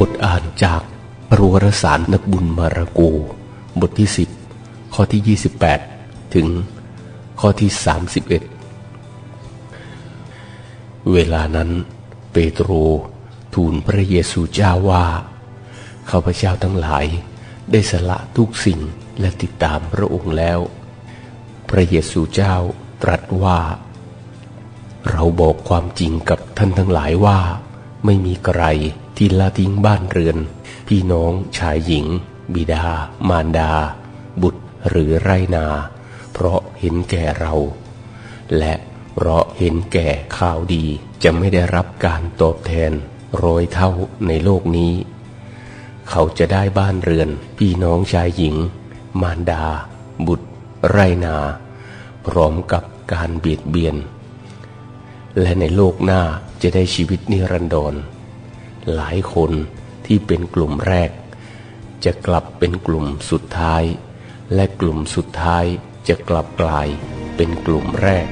บทอ่านจากปรวรสารนักบุญมาราโกบทที่สิบข้อที่ 28 ถึงข้อที่ 31 เวลานั้น เปโตรทูลพระเยซูเจ้าว่าข้าพเจ้าทั้งหลายได้สละทุกสิ่งและติดตามพระองค์แล้ว พระเยซูเจ้าตรัสว่า เราบอกความจริงกับท่านทั้งหลายว่า ไม่มีใครที่ละทิ้งบ้านเรือน พี่น้องชายหญิง บิดา มารดา บุตรหรือไรนา เพราะเห็นแก่เรา และเพราะเห็นแก่ข่าวดีจะไม่ได้รับการตอบแทนร้อยเท่าในโลกนี้ เขาจะได้บ้านเรือน พี่น้องชายหญิง มารดา บุตรไรนา พร้อมกับการเบียดเบียน และในโลกหน้าจะได้ชีวิตนิรันดร หลายคนที่เป็นกลุ่มแรก จะกลับเป็นกลุ่มสุดท้าย และกลุ่มสุดท้ายจะกลับกลายเป็นกลุ่มแรก